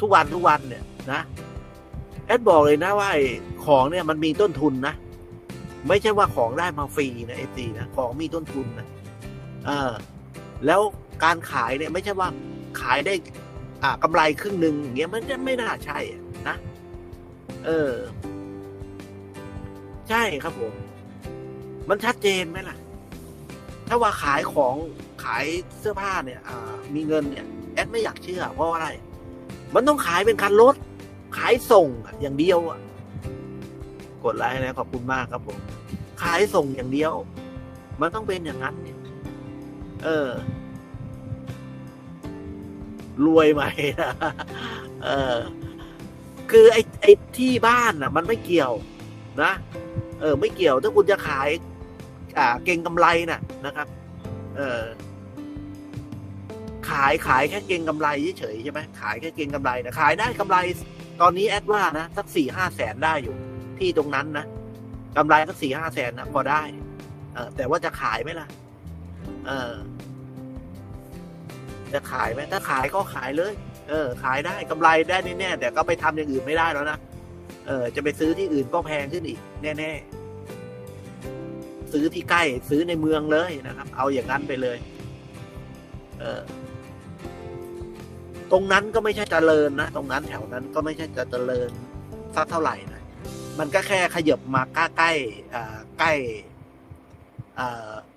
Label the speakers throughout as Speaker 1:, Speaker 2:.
Speaker 1: ทุกวันทุกวันเนี่ยนะแอดบอกเลยนะว่าของเนี่ยมันมีต้นทุนนะ ไม่ใช่ว่าของได้มาฟรีนะเอซีนะของมีต้นทุนนะเออแล้วการขายเนี่ยไม่ใช่ว่าขายได้อ่ากำไรครึ่งหนึ่งอย่างเงี้ยมันจะไม่น่าใช่นะ เออ ใช่ครับผม มันชัดเจนไหมล่ะ ถ้าว่าขายของขายเสื้อผ้าเนี่ย อ่า มีเงินเนี่ย แอดไม่อยากเชื่อ เพราะว่าอะไร มันต้องขายเป็นคันรถ ขายส่งอย่างเดียวอะกดไลค์นะขอบคุณมากครับผม ขายส่งอย่างเดียว มันต้องเป็นอย่างนั้นเนี่ย เออ รวยไหมเออ คือไอ้ไอ้ที่บ้านอะ มันไม่เกี่ยว นะเออ ไม่เกี่ยวถ้าคุณจะขาย อ่า เก่งกำไรน่ะนะครับ เออ ขายขายแค่เก่งกำไรเฉยใช่ไหมขายแค่เก่งกำไรนะขายได้กำไร ตอนนี้แอดว่านะสักสี่ห้าแสนได้อยู่ ที่ตรงนั้นนะกำไรสักสี่ห้าแสนนะพอได้ เออแต่ว่าจะขายไหมล่ะ เออ จะขายไหมถ้าขายก็ขายเลย เออ ขายได้กำไรได้แน่แต่ก็ไปทำอย่างอื่นไม่ได้แล้วนะเออ จะไปซื้อที่อื่นก็แพงขึ้นอีก แน่ๆซื้อที่ใกล้ซื้อในเมืองเลยนะครับ เอาอย่างนั้นไปเลย เออ ตรงนั้นก็ไม่ใช่เจริญนะ ตรงนั้นแถวนั้นก็ไม่ใช่จะเจริญสักเท่าไหร่นะ มันก็แค่ขยับมาใกล้ใกล้ใกล้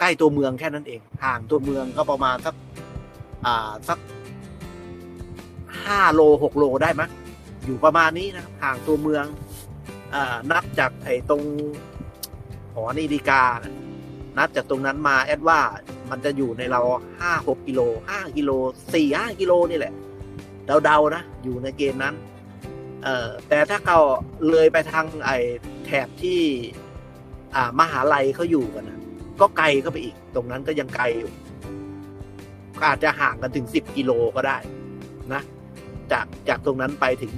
Speaker 1: ใกล้ตัวเมืองแค่นั้นเอง ห่างตัวเมืองก็ประมาณสักสักห้าโลหกโลได้ไหมยอยู่ประมาณนี้นะห่างตัวเมืองอนับจากไอ้ตรงหอนาฬิกา นับจากตรงนั้นมาแอดว่ามันจะอยู่ในเราห้าหกกิโลห้ากิโลสี่ห้ากิโลนี่แหละ เดาๆนะ อยู่ในเกณฑ์นั้น เอ่อแต่ถ้าเขาเลยไปทางไอ้แถบที่ อ่ามหาลัยเขาอยู่กันนะก็ไกลเข้าไปอีก ตรงนั้นก็ยังไกลอยู่อาจจะห่างกันถึงสิบกิโลก็ได้นะ จากจากตรงนั้นไปถึง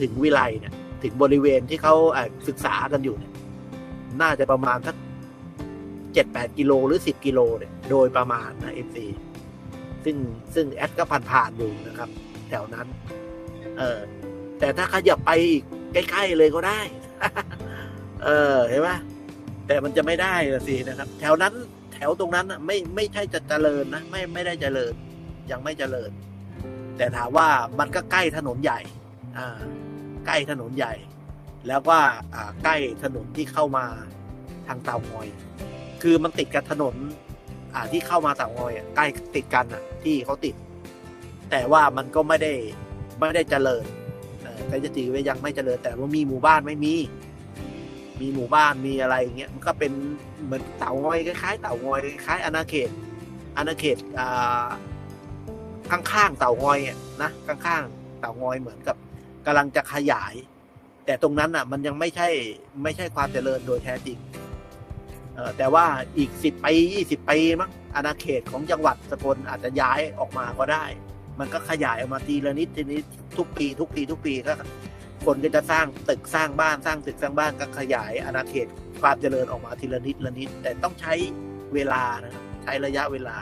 Speaker 1: ถึงวิไลเนี่ย ถึงบริเวณที่เขาศึกษากันอยู่เนี่ย น่าจะประมาณสักเจ็ดแปดกิโลหรือสิบกิโลเนี่ย โดยประมาณนะเอฟซีซึ่งซึ่งแอดก็ผ่านๆอยู่นะครับ ถวนั้น เออ แต่ถ้าขยับไปอีกใกล้ๆเลยก็ได้ เออ เห็นไหมแต่มันจะไม่ได้ละสินะครับ แถวนั้น แถวตรงนั้นไม่ไม่ใช่จะเจริญนะไม่ไม่ได้เจริญ ยังไม่เจริญ แต่ถามว่ามันก็ใกล้ถนนใหญ่ อ่า ใกล้ถนนใหญ่ แล้วก็อ่าใกล้ถนนที่เข้ามาทางเตางอย คือมันติดกับถนน อ่าที่เข้ามาเตางอยใกล้ติดกันอะ ที่เขาติด แต่ว่ามันก็ไม่ได้ไม่ได้เจริญเออก็จะถือว่ายังไม่เจริญ แต่ว่ามีหมู่บ้านไม่มี มีหมู่บ้านมีอะไรอย่างเงี้ยมันก็เป็นเหมือนเต่างอยคล้ายๆเต่างอยคล้ายๆอาณาเขตอาณาเขตอ่าข้างๆเต่างอยอะนะข้างๆเต่างอยเหมือนกับกำลังจะขยาย แต่ตรงนั้นอะ มันยังไม่ใช่ไม่ใช่ความเจริญโดยแท้จริงแต่ว่าอีกสิบปียี่สิบปีมั้งอาณาเขตของจังหวัดสกลอาจจะย้ายออกมาก็ได้ มันก็ขยายออกมาทีละนิดทีนิดทุกปี ทุกปี ทุกปีก็คนก็จะสร้างตึกสร้างบ้านสร้างตึกสร้างบ้านก็ขยายอาณาเขตความเจริญออกมาทีละนิดละนิด แต่ต้องใช้เวลานะครับใช้ระยะเวลา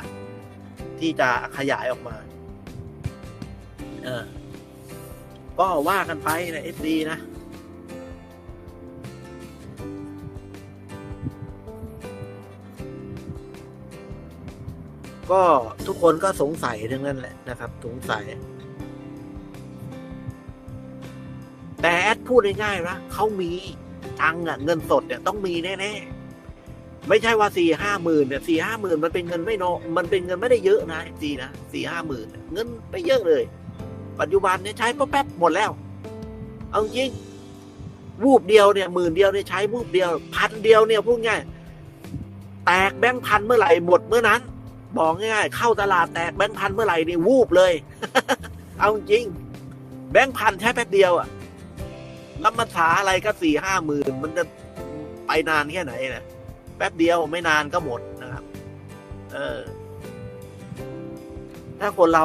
Speaker 1: ที่จะขยายออกมาเออก็ว่ากันไปนะเอฟดีนะ ก็ทุกคนก็สงสัยทั้งนั้นแหละนะครับ สงสัย แต่แอดพูดง่ายๆนะเขามีตังค์อะเงินสดเนี่ยต้องมีแน่ๆ ไม่ใช่ว่าสี่ห้าหมื่นเนี่ยสี่ห้าหมื่นมันเป็นเงินไม่นอมันเป็นเงินไม่ได้เยอะนะจีนะสี่ห้าหมื่นเงินไปเยอะเลย ปัจจุบันเนี่ยใช้แป๊บหมดแล้ว เอาจริงวูบเดียวเนี่ยหมื่นเดียวเนี่ยใช้วูบเดียว พันเดียวเนี่ยพูดง่ายแตกแบงค์พันเมื่อไหร่หมดเมื่อนั้น บอกง่ายๆเข้าตลาดแตกแบงค์พันเมื่อไหร่นี่วูบเลย เอาจริง แบงค์พันใช้แป๊บเดียวอะแล้วมาถาอะไรก็สี่ห้าหมื่นมันจะไปนานแค่ไหนนะแป๊บเดียวไม่นานก็หมดนะครับ เออ ถ้าคนเรา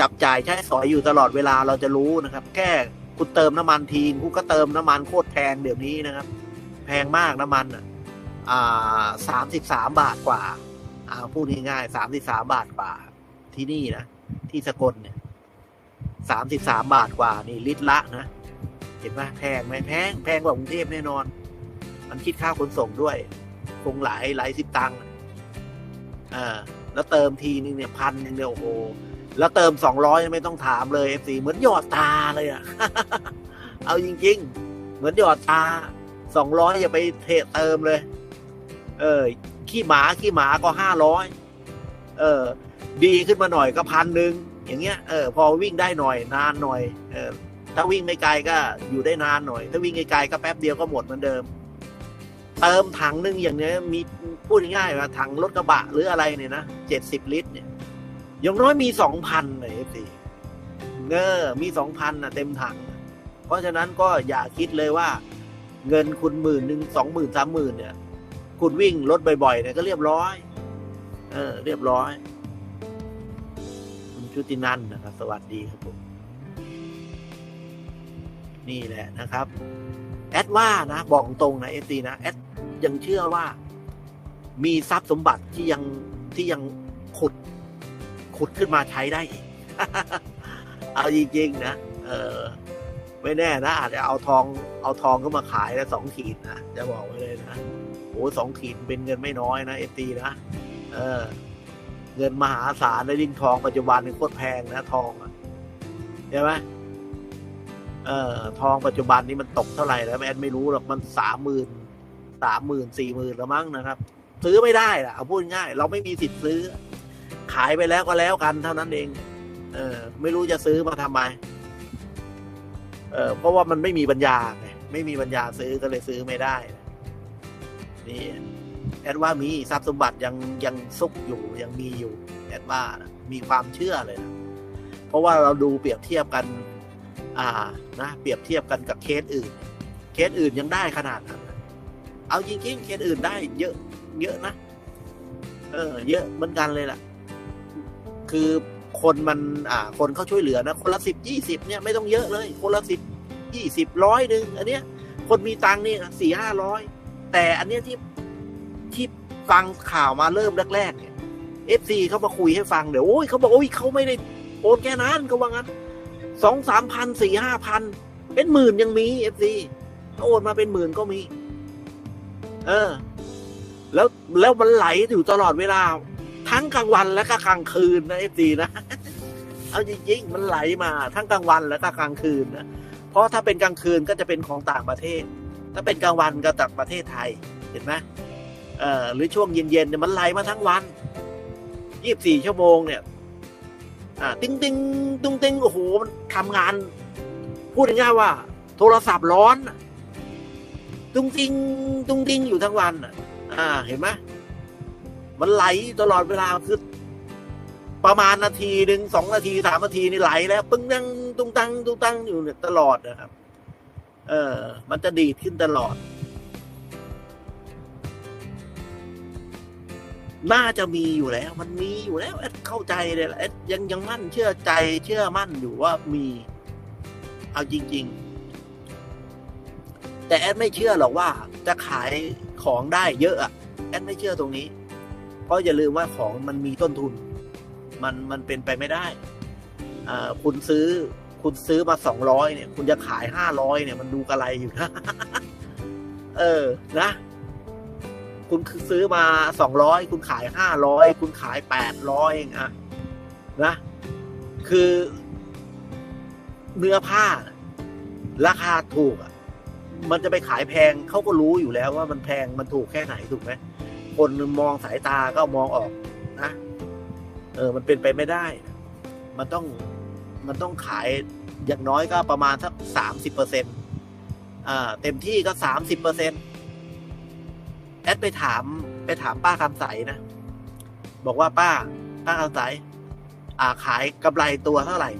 Speaker 1: จับจ่ายใช้สอยอยู่ตลอดเวลาเราจะรู้นะครับ แค่คุณเติมน้ำมันทีคุณก็เติมน้ำมันโคตรแพงเดี๋ยวนี้นะครับ แพงมากน้ำมันอะสามสิบสามบาทกว่า เอาพูดง่ายๆสามสิบสามบาทกว่า ที่นี่นะ ที่สกลเนี่ยสามสิบสามบาทกว่า นี่ลิตรละนะ เห็นไหมแพงไหมแพง แพงกว่ากรุงเทพแน่นอน มันคิดค่าขนส่งด้วย คงหลายหลายสิบตังค์อ่าแล้วเติมทีนึงเนี่ยพันนึงเนี่ยโอ้โห แล้วเติมสองร้อยไม่ต้องถามเลยเอฟซีเหมือนหยอดตาเลยอะเอาจริง ๆ เหมือนหยอดตาสองร้อยอย่าไปเทเติมเลย เออ ขี้หมาขี้หมาก็ห้าร้อยเออ ดีขึ้นมาหน่อยก็พันหนึ่งอย่างเงี้ยเออพอวิ่งได้หน่อยนานหน่อยเออถ้าวิ่งไม่ไกลก็อยู่ได้นานหน่อย ถ้าวิ่งไกลๆก็แป๊บเดียวก็หมดเหมือนเดิม เติมถังหนึงอย่างเนี้ยมีพูดง่ายๆว่าถังรถกระบะหรืออะไรเนี่ยนะเจ็ดสิบลิตรเนี่ยอย่างน้อยมีสองพันเลยเอฟซีเงอมีสองพันนะเต็มถัง เพราะฉะนั้นก็อย่าคิดเลยว่า เงินคุณหมื่นหนึ่งสองหมื่นสามหมื่นเนี่ย คุณวิ่งรถบ่อยๆเนี่ยก็เรียบร้อย เออ เรียบร้อย คุณชุตินันท์นะครับ สวัสดีครับผม นี่แหละนะครับ แอดว่านะ บอกตรงนะเอตีนะ แอดยังเชื่อว่า มีทรัพย์สมบัติที่ยังที่ยังขุด ขุดขึ้นมาใช้ได้อีก เอาจริงๆนะ เออไม่แน่นะอาจจะเอาทองเอาทองก็มาขายแล้วสองขีดนะ จะบอกไว้เลยนะ โอ้สองขีดเป็นเงินไม่น้อยนะเอตีนะเออ เงินมหาศาลในยิ่งทองปัจจุบันนี่โคตรแพงนะทองใช่ไหมเออทองปัจจุบันนี้มันตกเท่าไหร่แล้วแอนไม่รู้หรอกมันสามหมื่นสามหมื่นสี่หมื่นแล้วมั้งนะครับ ซื้อไม่ได้ล่ะเอาพูดง่าย เราไม่มีสิทธิ์ซื้อ ขายไปแล้วก็แล้วกันเท่านั้นเอง เออ ไม่รู้จะซื้อมาทำไม เออเพราะว่ามันไม่มีปัญญาไงไม่มีปัญญาซื้อก็เลยซื้อไม่ได้ แอดว่ามีทรัพย์สมบัติยังยังซุกอยู่ยังมีอยู่แอดว่านะมีความเชื่อเลยนะเพราะว่าเราดูเปรียบเทียบกัน อ่านะเปรียบเทียบกันกับเคสอื่น เคสอื่นยังได้ขนาดนั้นเอาจริงๆเคสอื่นได้เยอะ เยอะนะเออ เยอะเหมือนกันเลยล่ะคือคนมัน อ่า คนเขาช่วยเหลือนะคนละสิบยี่สิบเนี่ยไม่ต้องเยอะเลย คนละสิบยี่สิบร้อยหนึ่งอันเนี้ย คนมีตังค์นี่สี่ห้าร้อย แต่อันเนี้ยที่ที่ฟังข่าวมาเริ่มแรกๆเนี่ยเอฟซีเขามาคุยให้ฟังเดี๋ยวโอ้ยเขาบอกโอ้ยเขาไม่ได้โอนแค่นั้นเขาว่างั้นสองสามพันสี่ห้าพันเป็นหมื่นยังมีเอฟซีโอนมาเป็นหมื่นก็มี เออ แล้วแล้วมันไหลอยู่ตลอดเวลา ทั้งกลางวันและก็กลางคืนนะเอฟซีนะเอาจริงๆมันไหลมาทั้งกลางวันและก็กลางคืนนะเพราะถ้าเป็นกลางคืนก็จะเป็นของต่างประเทศ ถ้าเป็นกลางวันก็จากประเทศไทยเห็นไหมเอ่อหรือช่วงเย็นๆเนี่ยมันไหลมาทั้งวันยี่บสี่ชั่วโมงเนี่ยอ่าติ้งติ้งตุ้งติ้งโอ้โหมันทำงาน พูดง่ายๆว่า โทรศัพท์ร้อน ตุ้งติ้งตุ้งติ้งอยู่ทั้งวันอ่า เห็นไหมมันไหลตลอดเวลาคือประมาณนาทีหนึ่งสองนาทีสามนาทีนี่ไหลแล้ว ปึ้งตังตุ้งตังตุ้งตังอยู่ตลอดนะครับ เออ มันจะดีขึ้นตลอด น่าจะมีอยู่แล้ว มันมีอยู่แล้วแอดเข้าใจเลยแหละแอดยังยังมั่นเชื่อใจเชื่อมั่นอยู่ว่ามี เอาจริง ๆ แต่แอดไม่เชื่อหรอกว่า จะขายของได้เยอะอะแอดไม่เชื่อตรงนี้ เพราะอย่าลืมว่าของมันมีต้นทุน มันมันเป็นไปไม่ได้ อ่า คุณซื้อ คุณซื้อมาสองร้อยเนี่ย คุณจะขายห้าร้อยเนี่ย มันดูกระไรอยู่นะ เออ นะ คุณซื้อมาสองร้อยคุณขายห้าร้อยคุณขายแปดร้อยเองอะนะ คือเนื้อผ้า ราคาถูกอะมันจะไปขายแพงเขาก็รู้อยู่แล้วว่ามันแพงมันถูกแค่ไหนถูกไหมคนมองสายตาก็มองออกนะ เออ มันเป็นไปไม่ได้ มันต้อง มันต้องขายอย่างน้อยก็ประมาณสักสามสิบเปอร์เซ็นต์เต็มที่ก็สามสิบเปอร์เซ็นต์แอดไปถามไปถามป้าคำใสนะ บอกว่าป้า ป้าคำใสอ่าขายกำไรตัวเท่าไหร่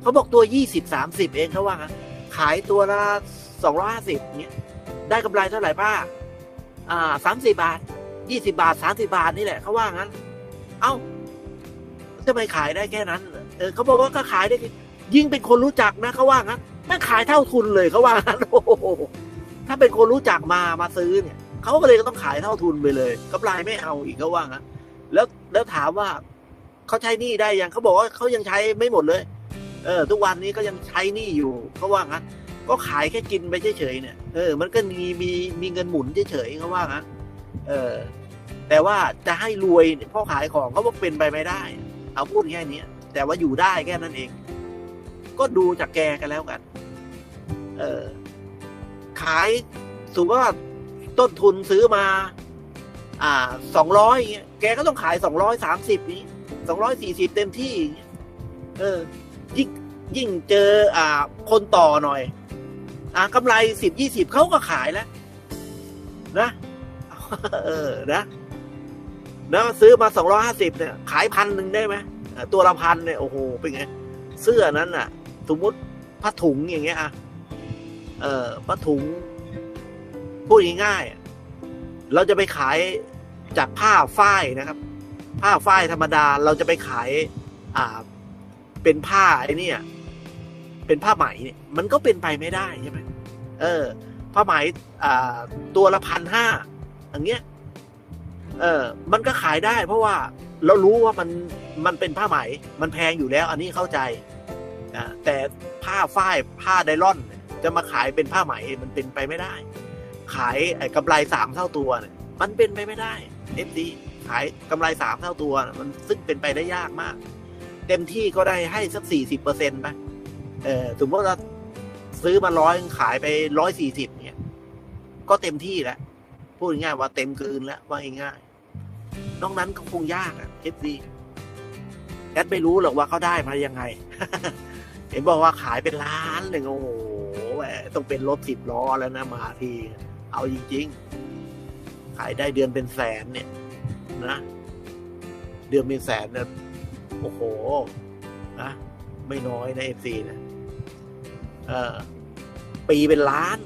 Speaker 1: เขาบอกตัวยี่สิบสามสิบเองเขาว่างั้นขายตัวละสองร้อยห้าสิบเนี้ย ได้กำไรเท่าไหร่ป้า อ่าสามสิบบาทยี่สิบาทสามสิบาทนี่แหละเขาว่างั้น เอ้าทำไมขายได้แค่นั้น เออเขาบอกว่าก็ขายได้ยิ่งเป็นคนรู้จักนะเขาว่างั้นแม่งขายเท่าทุนเลยเขาว่างั้นโอ้โหถ้าเป็นคนรู้จักมามาซื้อเนี่ยเขาก็เลยก็ต้องขายเท่าทุนไปเลยกำไรไม่เอาอีกเขาว่างั้นแล้วแล้วถามว่าเขาใช้หนี่ได้ยังเขาบอกว่าเขายังใช้ไม่หมดเลย เออ ทุกวันนี้ก็ยังใช้หนี่อยู่เขาว่างั้นก็ขายแค่กินไปเฉยๆเนี่ย เออ มันก็มีมีมีเงินหมุนเฉยๆเขาว่างั้นเออ แต่ว่าจะให้รวยเพราะขายของก็ว่าเป็นไปไม่ได้ เอาพูดแค่นี้ แต่ว่าอยู่ได้แค่นั้นเอง ก็ดูจากแกกันแล้วกัน เออ ขายสมมติว่าต้นทุนซื้อมา อ่าสองร้อยเงี้ยแกก็ต้องขายสองร้อยสามสิบนี้สองร้อยสี่สิบเต็มที่ เออ ยิ่งยิ่งเจอ อ่า คนต่อหน่อย อ่ากำไรสิบยี่สิบเขาก็ขายแล้ว นะเออนะนะซื้อมาสองร้อยห้าสิบเนี่ย ขายพันหนึ่งได้ไหม ตัวละพันเนี่ยโอ้โหเป็นไงเสื้อนั้นน่ะ สมมติผ้าถุงอย่างเงี้ยอะเออผ้าถุงพูดง่ายๆเราจะไปขายจากผ้าฝ้ายนะครับ ผ้าฝ้ายธรรมดาเราจะไปขาย อ่า เป็นผ้าไอ้นี่เป็นผ้าไหมเนี่ยมันก็เป็นไปไม่ได้ใช่ไหมเออ ผ้าไหมอ่า ตัวละพันห้าอย่างเงี้ย เออ มันก็ขายได้ เพราะว่าเรารู้ว่ามัน มันเป็นผ้าไหม มันแพงอยู่แล้ว อันนี้เข้าใจนะแต่ผ้าฝ้ายผ้าไดลอนจะมาขายเป็นผ้าไหมมันเป็นไปไม่ได้ ขายไอ้กำไรสามเท่าตัวเนี่ยมันเป็นไปไม่ได้เอฟซีขายกำไรสามเท่าตัว มันซึ่งเป็นไปได้ยากมาก เต็มที่ก็ได้ให้สักสี่สิบเปอร์เซ็นต์ไปเออสมมติว่าซื้อมาร้อยขายไปร้อยสี่สิบเนี่ย ก็เต็มที่แล้วพูดง่ายๆว่าเต็มกลืนแล้วว่าง่ายนอกนั้นก็คงยากอะเอฟซี แอดไม่รู้หรอกว่าเขาได้มายังไง เห็นบอกว่าขายเป็นล้านหนึ่งโอ้โหต้องเป็นรถสิบล้อแล้วนะมาที เอาจริง ๆ ขายได้เดือนเป็นแสนเนี่ยนะเดือนเป็นแสนเนี่ยโอ้โหนะไม่น้อยนะเอฟซีนะเออปีเป็นล้าน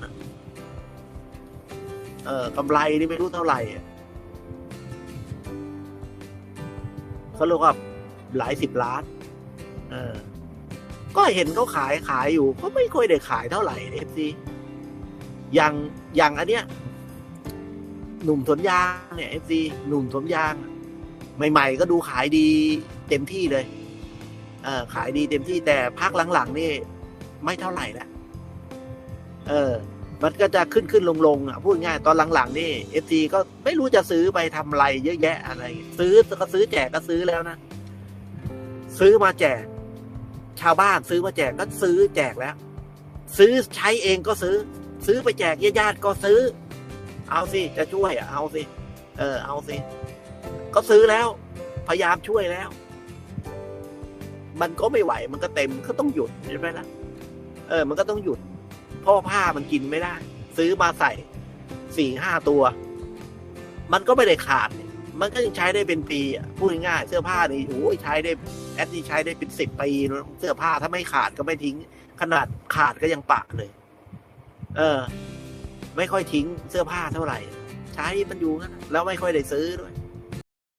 Speaker 1: เออกำไรนี่ไม่รู้เท่าไหร่เขาเรียกว่า หลายสิบล้านเออก็เห็นเขาขายขายอยู่ ก็ไม่ค่อยได้ขายเท่าไหร่เอฟซีอย่างอย่างอันเนี้ย หนุ่มสวนยางเนี่ยเอฟซีหนุ่มสวนยาง ใหม่ ๆ ก็ดูขายดีเต็มที่เลยเออขายดีเต็มที่แต่พักหลังๆ นี่ ไม่เท่าไหร่ละเออ มันก็จะขึ้นขึ้นลงลงอะพูดง่ายตอนหลัง ๆ นี่เอฟซีก็ไม่รู้จะซื้อไปทำไรเยอะแยะอะไร ซื้อก็ซื้อแจกก็ซื้อแล้วนะ ซื้อมาแจก ชาวบ้านซื้อมาแจกก็ซื้อแจกแล้ว ซื้อใช้เองก็ซื้อ ซื้อไปแจกญาติๆก็ซื้อ เอาสิจะช่วยอะเอาสิเออ เอาสิก็ซื้อแล้ว พยายามช่วยแล้ว มันก็ไม่ไหวมันก็เต็มก็ต้องหยุดใช่ไหมล่ะเออ มันก็ต้องหยุดเพราะว่าผ้ามันกินไม่ได้ ซื้อมาใส่สี่ห้าตัว มันก็ไม่ได้ขาด มันก็ยังใช้ได้เป็นปีพูดง่ายๆเสื้อผ้านี่โอ้ยใช้ได้ อดนี่ใช้ได้เป็นสิบปีเสื้อผ้าถ้าไม่ขาดก็ไม่ทิ้ง ขนาดขาดก็ยังปะเลย เออ ไม่ค่อยทิ้งเสื้อผ้าเท่าไหร่ ใช้มันอยู่งั้นแล้วไม่ค่อยได้ซื้อด้วย